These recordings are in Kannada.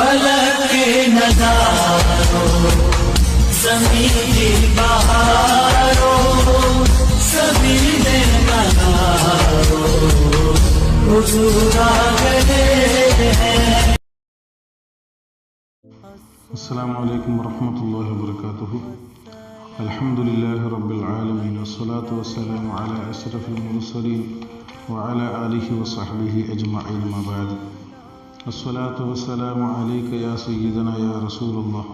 पलक के नजारों जमीन बहारों सभी ने नजारों हुजूर आ गए हैं السلام عليكم ورحمة الله وبركاته الحمد لله رب العالمين والصلاة والسلام على أشرف المرسلين وعلى آله وصحبه أجمعين ما بعد الصلاة والسلام عليك يا سيدنا يا رسول الله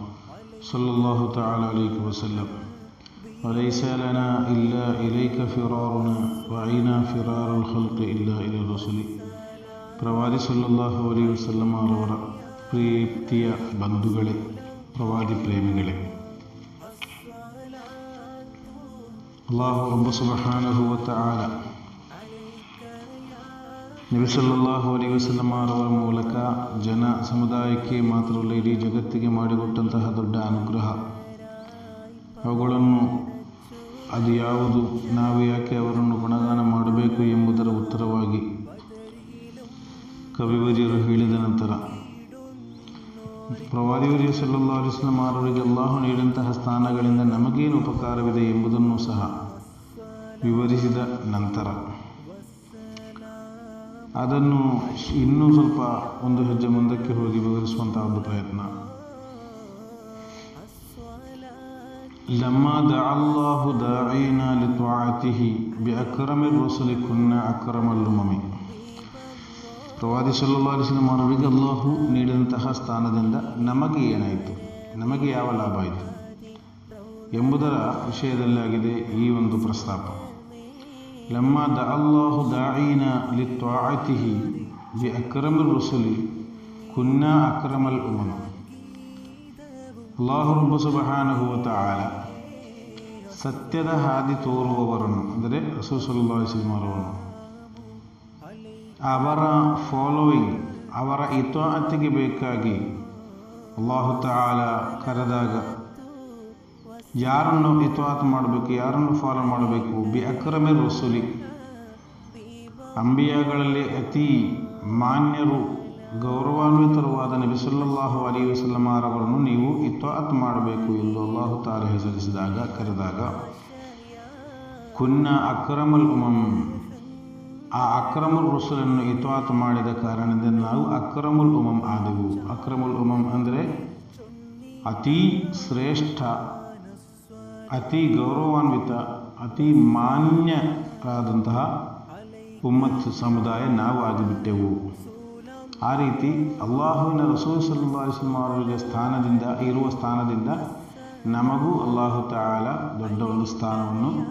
صلى الله تعالى عليه وسلم وليس لنا إلا إليك فرارنا وعينا فرار الخلق إلا إلى الرسول പ്രവാദി സല്ലാഹു അലൈ വസ്ലം അവർ പ്രിയത്തിയ ബന്ധുക്കളെ പ്രവാദി പ്രേമികളെ അള്ളാഹു റബ്ബ് സുബഹാനഹുവത്ത ആല ತಆಲ ಅಲಿ ಸಲ್ಲಲ್ಲಾಹು ಅಲೈ ವಸಲ್ಲಮ ಅವರ ಮೂಲಕ ಜನ ಸಮುದಾಯಕ್ಕೆ ಮಾತ್ರವಲ್ಲ, ಇಡೀ ಜಗತ್ತಿಗೆ ಮಾಡಿಕೊಟ್ಟಂತಹ ದೊಡ್ಡ ಅನುಗ್ರಹ. ಅವುಗಳನ್ನು ಅದು ಯಾವುದು, ನಾವು ಯಾಕೆ ಅವರನ್ನು ಗುಣಗಾನ ಮಾಡಬೇಕು ಎಂಬುದರ ಉತ್ತರವಾಗಿ ಕವಿವರಿಯರು ಹೇಳಿದ ನಂತರ ಪ್ರವಾದಿವರಿಯ ಸಲ್ಲಲ್ಲಾಹು ಅಲೈಹಿ ವಸಲ್ಲಂ ಅವರಿಗೆ ಅಲ್ಲಾಹು ನೀಡಿದಂತಹ ಸ್ಥಾನಗಳಿಂದ ನಮಗೇನು ಉಪಕಾರವಿದೆ ಎಂಬುದನ್ನು ಸಹ ವಿವರಿಸಿದ ನಂತರ. ಅದನ್ನು ಇನ್ನೂ ಸ್ವಲ್ಪ ಒಂದು ಹೆಜ್ಜೆ ಮುಂದಕ್ಕೆ ಹೋಗಿ ವಿವರಿಸುವಂತಹ ಒಂದು ಪ್ರಯತ್ನ لما دعا الله داعينا لطاعته بأكرم الرسل كنا أكرم الأمم ಪ್ರವಾದಿ ಸಲ್ಲಾ ಅಲಿಸ್ಲಾಂ ಅವರಿಗೆ ಅಲ್ಲಾಹು ನೀಡಿದಂತಹ ಸ್ಥಾನದಿಂದ ನಮಗೆ ಏನಾಯಿತು ನಮಗೆ ಯಾವ ಲಾಭ ಆಯಿತು ಎಂಬುದರ ವಿಷಯದಲ್ಲಾಗಿದೆ ಈ ಒಂದು ಪ್ರಸ್ತಾಪ ಲಮ್ಮ ದ ಅಲ್ಲಾಹು ದಾಯಿನ ಲಿ ತ್ವಾತಿಹಿ ಬಿ ಅಕ್ರಮಲ್ ರಸುಲಿ ಕುನ್ನಾ ಅಕ್ರಮಲ್ ಉಮನ ಅಲ್ಲಾಹು ರಬ್ಬ ಸುಬಹಾನಹು ತಾಲ ಸತ್ಯದ ಹಾದಿ ತೋರುವವರನ್ನು ಅಂದರೆ ರಸೂಲ್ ಸಲ್ಲಾ ಅಲಿಸ್ಲಾಂ ಅವರನ್ನು ಅವರ ಫಾಲೋಯಿಂಗ್ ಅವರ ಇತ್ವಾತಿಗೆ ಬೇಕಾಗಿ ಅಲ್ಲಾಹು ತಾಲ ಕರೆದಾಗ ಯಾರನ್ನು ಇತ್ವಾತ್ ಮಾಡಬೇಕು, ಯಾರನ್ನು ಫಾಲೋ ಮಾಡಬೇಕು? ಬಿ ಅಕ್ರಮೆ ರಸೂಲಿ ಅಂಬಿಯಾಗಳಲ್ಲಿ ಅತಿ ಮಾನ್ಯರು, ಗೌರವಾನ್ವಿತರವಾದ ನಬಿ ಸಲ್ಲಲ್ಲಾಹು ಅಲಿ ವಸಲ್ಲಮಾರವರನ್ನು ನೀವು ಇತ್ವಾತ್ ಮಾಡಬೇಕು ಎಂದು ಅಲ್ಲಾಹು ತಾಲ ಹೆಸರಿಸಿದಾಗ, ಕರೆದಾಗ, ಕುನ್ನ ಅಕ್ರಮಲ್ ಉಮಂ ಆ ಅಕ್ರಮುಲ್ ರಸೂಲನ್ನು ಇತ್ವಾತ್ ಮಾಡಿದ ಕಾರಣದಿಂದ ನಾವು ಅಕ್ರಮುಲ್ ಉಮಂ ಆದೆವು. ಅಕ್ರಮುಲ್ ಉಮಂ ಅಂದರೆ ಅತಿ ಶ್ರೇಷ್ಠ ಅತಿ ಗೌರವಾನ್ವಿತ, ಅತಿ ಮಾನ್ಯರಾದಂತಹ ಉಮ್ಮತ್ ಸಮುದಾಯ ನಾವು ಆಗಿಬಿಟ್ಟೆವು. ಆ ರೀತಿ ಅಲ್ಲಾಹುವಿನ ರಸೂಲ್ ಸಲ್ಲಾ ಅವರಿಗೆ ಸ್ಥಾನದಿಂದ, ಇರುವ ಸ್ಥಾನದಿಂದ ನಮಗೂ ಅಲ್ಲಾಹು ತಾಲ ದೊಡ್ಡ ಒಂದು ಸ್ಥಾನವನ್ನು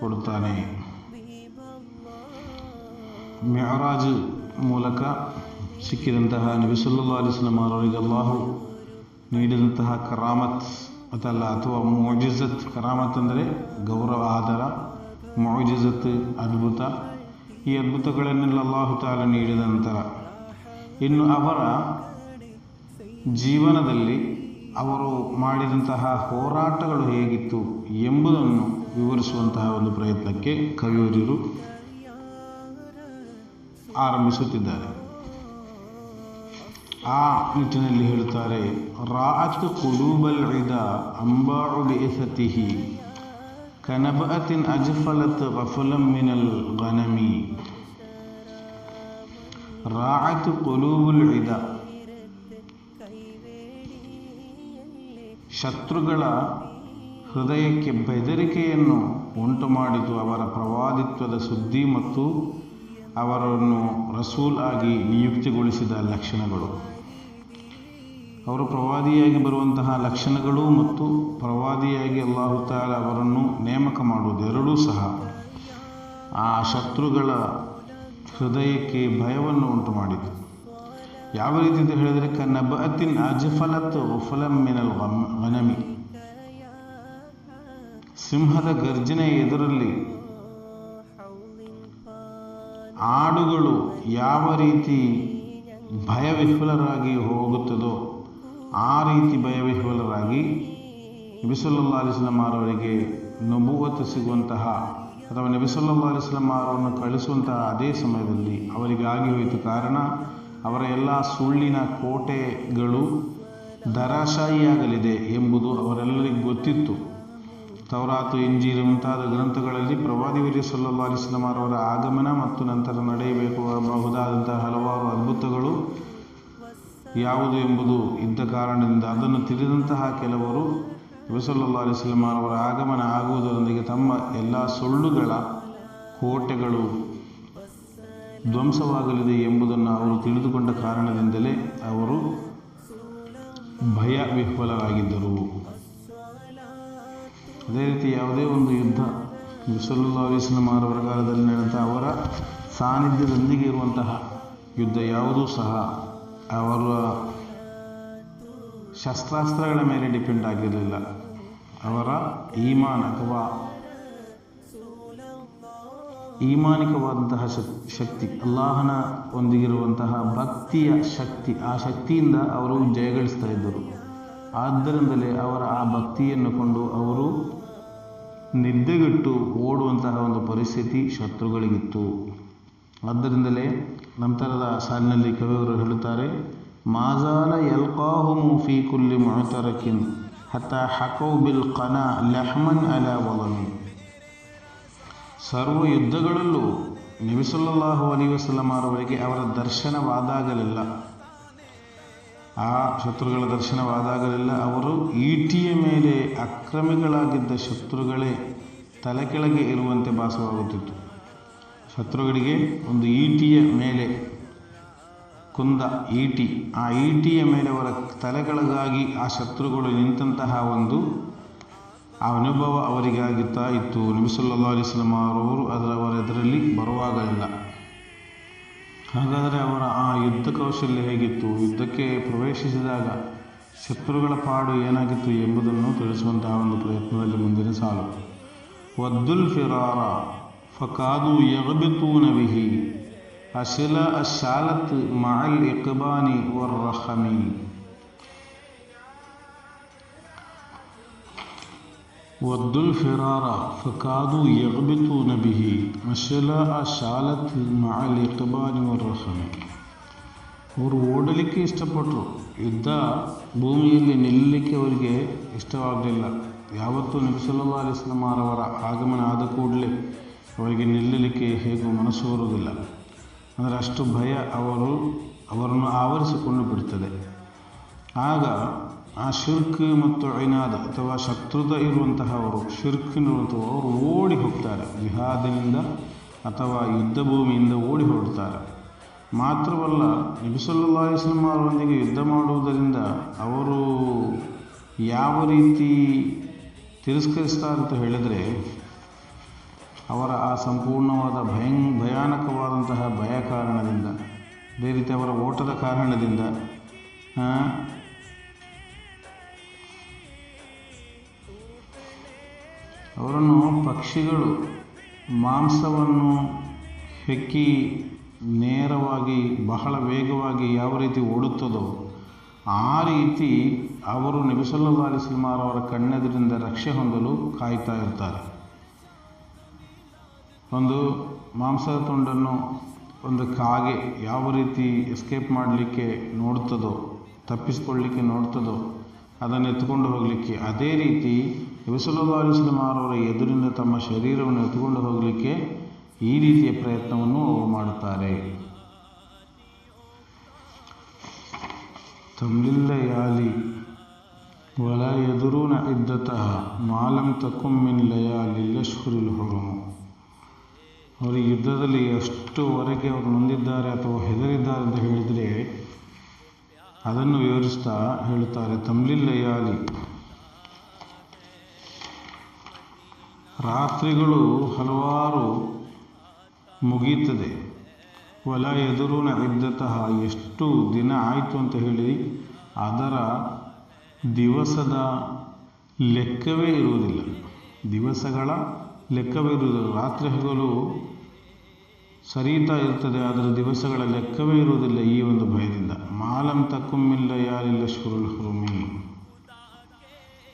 ಕೊಡುತ್ತಾನೆ. ಮೆಹರಾಜ್ ಮೂಲಕ ಸಿಕ್ಕಿದಂತಹ ನಬಿ ಸಲ್ಲಾ ಅಲಿಸ್ಲಾಂ ಅವರಿಗೆ ಅಲ್ಲಾಹು ನೀಡಿದಂತಹ ಕರಾಮತ್ ಅದಲ್ಲ ಅಥವಾ ಮೋಜಿಜತ್, ಕರಾಮತ್ ಅಂದರೆ ಗೌರವ ಆಧಾರ ಮೋಜಿಜತ್, ಅದ್ಭುತ. ಈ ಅದ್ಭುತಗಳನ್ನೆಲ್ಲ ಅಲ್ಲಾಹು ತಾಲ ನೀಡಿದ ನಂತರ ಇನ್ನು ಅವರ ಜೀವನದಲ್ಲಿ ಅವರು ಮಾಡಿದಂತಹ ಹೋರಾಟಗಳು ಹೇಗಿತ್ತು ಎಂಬುದನ್ನು ವಿವರಿಸುವಂತಹ ಒಂದು ಪ್ರಯತ್ನಕ್ಕೆ ಕವಿಯೋರಿರು ಆರಂಭಿಸುತ್ತಿದ್ದಾರೆ. ಆ ನಿಟ್ಟಿನಲ್ಲಿ ಹೇಳುತ್ತಾರೆ, ರಾಅತ್ ಕುಲೂಬಲ್ ಇದ ಅಂಬಾಳು ಬೇಸತಿಹಿ ಕನಬಅತಿನ್ ಅಜ್ಫಲತ್ ಗಫಲಂ ಮಿನಲ್ ಗನಮಿ. ರಾಅತ್ ಕುಲೂಬುಲ್ ಇದ, ಶತ್ರುಗಳ ಹೃದಯಕ್ಕೆ ಬೆದರಿಕೆಯನ್ನು ಉಂಟು ಮಾಡಿತು ಅವರ ಪ್ರವಾದಿತ್ವದ ಸುದ್ದಿ ಮತ್ತು ಅವರನ್ನು ರಸೂಲ್ ಆಗಿ ನಿಯುಕ್ತಿಗೊಳಿಸಿದ ಲಕ್ಷಣಗಳು. ಅವರು ಪ್ರವಾದಿಯಾಗಿ ಬರುವಂತಹ ಲಕ್ಷಣಗಳು ಮತ್ತು ಪ್ರವಾದಿಯಾಗಿ ಅಲ್ಲಾಹು ತಾಲ ಅವರನ್ನು ನೇಮಕ ಮಾಡುವುದೆರಡೂ ಸಹ ಆ ಶತ್ರುಗಳ ಹೃದಯಕ್ಕೆ ಭಯವನ್ನು ಉಂಟು ಮಾಡಿತು. ಯಾವ ರೀತಿ ಅಂತ ಹೇಳಿದರೆ ಕ ನಬಅತಿನ್ ಅಜಫಲತ್ ಮಿನಲ್ ವನಮಿ ಸಿಂಹದ ಗರ್ಜನೆ ಎದುರಲ್ಲಿ ಆಡುಗಳು ಯಾವ ರೀತಿ ಭಯ ವಿಫುಲರಾಗಿ ಹೋಗುತ್ತದೋ ಆ ರೀತಿ ಭಯವಿಹ್ವಲರಾಗಿ ನಬಿಸಲ್ಲಾ ಮಾರವರಿಗೆ ನಬುವತ್ತು ಸಿಗುವಂತಹ ಅಥವಾ ನಬಿಸಲ್ಲಾ ಮಾರವನ್ನು ಅವರನ್ನು ಕಳಿಸುವಂತಹ ಅದೇ ಸಮಯದಲ್ಲಿ ಅವರಿಗೆ ಆಗಿ ಹೋಯಿತು ಕಾರಣ ಅವರ ಎಲ್ಲ ಸುಳ್ಳಿನ ಕೋಟೆಗಳು ಧರಾಶಾಯಿಯಾಗಲಿದೆ ಎಂಬುದು ಅವರೆಲ್ಲರಿಗೂ ಗೊತ್ತಿತ್ತು. ತವರಾತು ಎಂಜೀರು ಮುಂತಾದ ಗ್ರಂಥಗಳಲ್ಲಿ ಪ್ರವಾದಿ ವೀರ್ಯ ಅಲೈಹಿ ವಸಲ್ಲಂ ಆಗಮನ ಮತ್ತು ನಂತರ ನಡೆಯಬೇಕು ಬಹುದಾದಂತಹ ಹಲವಾರು ಅದ್ಭುತಗಳು ಯಾವುದು ಎಂಬುದು ಇದ್ದ ಕಾರಣದಿಂದ ಅದನ್ನು ತಿಳಿದಂತಹ ಕೆಲವರು ನಬಿಸಲ್ಲಾ ಅಲಿಸ್ಲಾಂ ಅವರ ಆಗಮನ ಆಗುವುದರೊಂದಿಗೆ ತಮ್ಮ ಎಲ್ಲ ಸುಳ್ಳುಗಳ ಕೋಟೆಗಳು ಧ್ವಂಸವಾಗಲಿದೆ ಎಂಬುದನ್ನು ಅವರು ತಿಳಿದುಕೊಂಡ ಕಾರಣದಿಂದಲೇ ಅವರು ಭಯ ವಿಫಲರಾಗಿದ್ದರು ಅದೇ ರೀತಿ ಯಾವುದೇ ಒಂದು ಯುದ್ಧ ನಬಿಸಲ್ಲಾ ಅಲಿಸ್ಲಾಂ ಅವರ ಕಾಲದಲ್ಲಿ ನಡೆದ ಅವರ ಸಾನ್ನಿಧ್ಯದೊಂದಿಗೆ ಇರುವಂತಹ ಯುದ್ಧ ಯಾವುದೂ ಸಹ ಅವರ ಶಸ್ತ್ರಾಸ್ತ್ರಗಳ ಮೇಲೆ ಡಿಪೆಂಡ್ ಆಗಿರಲಿಲ್ಲ. ಅವರ ಈಮಾನ್ ಅಥವಾ ಈಮಾನಿಕವಾದಂತಹ ಶಕ್ತಿ, ಅಲ್ಲಾಹನ ಒಂದಿಗಿರುವಂತಹ ಭಕ್ತಿಯ ಶಕ್ತಿ, ಆ ಶಕ್ತಿಯಿಂದ ಅವರು ಜಯಗಳಿಸ್ತಾ ಇದ್ದರು. ಆದ್ದರಿಂದಲೇ ಅವರ ಆ ಭಕ್ತಿಯನ್ನು ಕೊಂಡು ಅವರು ನಿದ್ದೆಗಿಟ್ಟು ಓಡುವಂತಹ ಒಂದು ಪರಿಸ್ಥಿತಿ ಶತ್ರುಗಳಿಗಿತ್ತು. ಆದ್ದರಿಂದಲೇ ನಂತರದ ಸಾಲಿನಲ್ಲಿ ಕವಿಯವರು ಹೇಳುತ್ತಾರೆ, ಮಾಜಾಲ ಎಲ್ಕಾಹು ಮುಫಿ ಕುಲ್ಲಿ ಮುಅತರಕಿನ್ ಹತ ಹಕೌ ಬಿಲ್ ಕನ ಲೆಹಮನ್ ಅಲ ವಲಮಿ ಸರ್ವ ಯುದ್ಧಗಳಲ್ಲೂ ನಬಿಸಲ್ಲಾಹು ಅಲಿ ವಸಲ್ಲಮರವರಿಗೆ ಅವರ ದರ್ಶನವಾದಾಗಲಿಲ್ಲ. ಆ ಶತ್ರುಗಳ ದರ್ಶನವಾದಾಗಲಿಲ್ಲ. ಅವರು ಈಟಿಯ ಮೇಲೆ ಅಕ್ರಮಿಗಳಾಗಿದ್ದ ಶತ್ರುಗಳೇ ತಲೆ ಕೆಳಗೆ ಇರುವಂತೆ ಭಾಸವಾಗುತ್ತಿತ್ತು. ಶತ್ರುಗಳಿಗೆ ಒಂದು ಈಟಿಯ ಮೇಲೆ ಕುಂದ ಈಟಿ. ಆ ಈಟಿಯ ಮೇಲೆ ಅವರ ತಲೆಗಳಿಗಾಗಿ ಆ ಶತ್ರುಗಳು ನಿಂತಹ ಒಂದು ಆ ಅನುಭವ ಅವರಿಗಾಗುತ್ತಾ ಇತ್ತು. ನಬಿಸಲ್ಲಾ ಅಲಿಸ್ಲಾಂ ಅವರವರು ಅದರ ಅವರ ಎದುರಲ್ಲಿ ಬರುವಾಗಲಿಲ್ಲ. ಹಾಗಾದರೆ ಅವರ ಆ ಯುದ್ಧ ಕೌಶಲ್ಯ ಹೇಗಿತ್ತು? ಯುದ್ಧಕ್ಕೆ ಪ್ರವೇಶಿಸಿದಾಗ ಶತ್ರುಗಳ ಪಾಡು ಏನಾಗಿತ್ತು ಎಂಬುದನ್ನು ತಿಳಿಸುವಂತಹ ಒಂದು ಪ್ರಯತ್ನದಲ್ಲಿ ಮುಂದಿನ ಸಾಲು. ವದ್ದುಲ್ ಫಿರಾರ ಫಕಾದು ಯಗಬಿತೂನ ಬಿಹಿ ಅಶಿಲ ಅಶಾಲತ್ ಮಅಲ್ ಇಕ್ಬಾನಿ ವರ್ರಹಮಿ ವದ್ದುಲ್ ಫಿರಾರ ಫಕಾದು ಯಗಬಿತೂನ ಬಿಹಿ ಅಶಲ ಅಶಾಲತ್ ಮಅಲ್ ಇಕ್ಬಾನಿ ವರ್ರಹಮಿ ಅವರು ಓಡಲಿಕ್ಕೆ ಇಷ್ಟಪಟ್ಟರು. ಯುದ್ಧ ಭೂಮಿಯಲ್ಲಿ ನಿಲ್ಲಲಿಕ್ಕೆ ಅವರಿಗೆ ಇಷ್ಟವಾಗಲಿಲ್ಲ. ಯಾವತ್ತೂ ನಬಿಸಲ್ಲಾ ಅಲಿಸ್ಲಾಂ ಅವರ ಆಗಮನ ಆದ ಕೂಡಲೇ ಅವರಿಗೆ ನಿಲ್ಲಲಿಕ್ಕೆ ಹೇಗೂ ಮನಸ್ಸು ಬರುವುದಿಲ್ಲ. ಅಂದರೆ ಅಷ್ಟು ಭಯ ಅವರು ಅವರನ್ನು ಆವರಿಸಿಕೊಂಡು ಬಿಡ್ತದೆ. ಆಗ ಆ ಶಿರ್ಕ್ ಮತ್ತು ಐನಾದ ಅಥವಾ ಶತ್ರುತ ಇರುವಂತಹವರು ಶಿರ್ಕಿನಿರುವಂಥವರು ಅವರು ಓಡಿ ಹೋಗ್ತಾರೆ. ಜಿಹಾದಿನಿಂದ ಅಥವಾ ಯುದ್ಧ ಭೂಮಿಯಿಂದ ಓಡಿ ಹೊರಡ್ತಾರೆ. ಮಾತ್ರವಲ್ಲ ನಬಿಸಲ್ಲಾ ಇಸ್ಲಾಂ ಅವರೊಂದಿಗೆ ಯುದ್ಧ ಮಾಡುವುದರಿಂದ ಅವರು ಯಾವ ರೀತಿ ತಿರಸ್ಕರಿಸ್ತಾರೆ ಅಂತ ಹೇಳಿದರೆ ಅವರ ಆ ಸಂಪೂರ್ಣವಾದ ಭಯಂ, ಭಯಾನಕವಾದಂತಹ ಭಯ ಕಾರಣದಿಂದ ಅದೇ ರೀತಿ ಅವರ ಓಟದ ಕಾರಣದಿಂದ ಅವರನ್ನು ಪಕ್ಷಿಗಳು ಮಾಂಸವನ್ನು ಹೆಕ್ಕಿ ನೇರವಾಗಿ, ಬಹಳ ವೇಗವಾಗಿ ಯಾವ ರೀತಿ ಓಡುತ್ತದೋ, ಆ ರೀತಿ ಅವರು ನಬಿಸಲ್ಲಾ ಅಲಿಸ್ಲಾಮಾರ್ ಕಣ್ಣೆದರಿಂದ ರಕ್ಷೆ ಹೊಂದಲು ಕಾಯ್ತಾ ಇರ್ತಾರೆ. ಒಂದು ಮಾಂಸದ ತುಂಡನ್ನು ಒಂದು ಕಾಗೆ ಯಾವ ರೀತಿ ಎಸ್ಕೇಪ್ ಮಾಡಲಿಕ್ಕೆ ನೋಡ್ತದೋ, ತಪ್ಪಿಸ್ಕೊಳ್ಳಿಕ್ಕೆ ನೋಡ್ತದೋ, ಅದನ್ನು ಎತ್ಕೊಂಡು ಹೋಗಲಿಕ್ಕೆ, ಅದೇ ರೀತಿ ಅಲಿಸ್ಲಾಮಾರ್ ಅವರ ಎದುರಿನ ತಮ್ಮ ಶರೀರವನ್ನು ಎತ್ಕೊಂಡು ಹೋಗಲಿಕ್ಕೆ ಈ ರೀತಿಯ ಪ್ರಯತ್ನವನ್ನು ಅವರು ಮಾಡುತ್ತಾರೆ. ತಮ್ಲಿಲ್ಲ ಯಾಲಿ ವಲ ಎದುರೂನ ಇದ್ದತಃ ಮಾಲಂ ತಕುಮ್ಮಿನ್ ಲಯಾಲಿ ಲಶ್ಹುರಿಲ್ ಹುರುಮು. ಅವರು ಯುದ್ಧದಲ್ಲಿ ಎಷ್ಟುವರೆಗೆ ಅವರು ನೊಂದಿದ್ದಾರೆ ಅಥವಾ ಹೆದರಿದ್ದಾರೆ ಅಂತ ಹೇಳಿದರೆ ಅದನ್ನು ವಿವರಿಸ್ತಾ ಹೇಳುತ್ತಾರೆ ತಮ್ಲಿಲ್ಲಯಾಲಿ ರಾತ್ರಿಗಳು ಹಲವಾರು ಮುಗೀತದೆ ಹೊಲ ಎದುರುನ ಇದ್ದತಃ ಎಷ್ಟು ದಿನ ಆಯಿತು ಅಂತ ಹೇಳಿ, ಅದರ ದಿವಸದ ಲೆಕ್ಕವೇ ಇರುವುದಿಲ್ಲ. ದಿವಸಗಳ ಲೆಕ್ಕವೇ ಇರುವುದಿಲ್ಲ. ರಾತ್ರಿ ಹಗಲು ಸರಿತಾ ಇರ್ತದೆ ಅದರ ದಿವಸಗಳ ಲೆಕ್ಕವೇ ಇರುವುದಿಲ್ಲ ಈ ಒಂದು ಭಯದಿಂದ. ಮಾಲಂ ತಕ್ಕುಮ್ಮಿಲ್ಲ ಯಾರಿಲ್ಲ ಶುರುಲ್ ಹುರುಮಿ.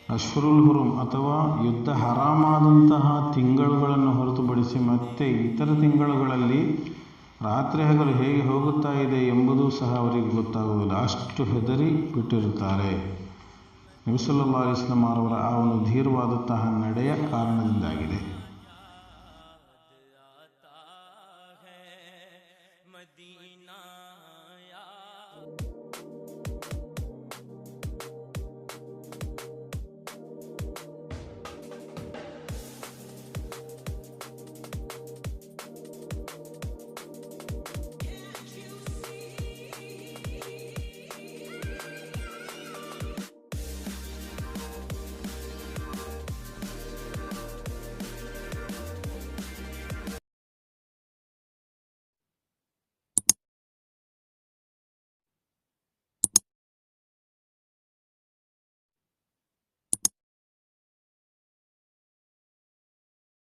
ಅಶ್ರುಲ್ ಹುರುಮ್ ಅಥವಾ ಯುದ್ಧ ಹರಾಮಾದಂತಹ ತಿಂಗಳುಗಳನ್ನು ಹೊರತುಪಡಿಸಿ ಮತ್ತೆ ಇತರ ತಿಂಗಳುಗಳಲ್ಲಿ ರಾತ್ರಿ ಹಗಲು ಹೇಗೆ ಹೋಗುತ್ತಾ ಇದೆ ಎಂಬುದೂ ಸಹ ಅವರಿಗೆ ಗೊತ್ತಾಗುವುದಿಲ್ಲ. ಅಷ್ಟು ಹೆದರಿ ಬಿಟ್ಟಿರುತ್ತಾರೆ. ನಬಿಸಲ್ಲಾ ಇಸ್ಲಾಂ ಅವರ ಆ ಒಂದು ಧೀರವಾದಂತಹ ನಡೆಯ ಕಾರಣದಿಂದಾಗಿದೆ. مدینہ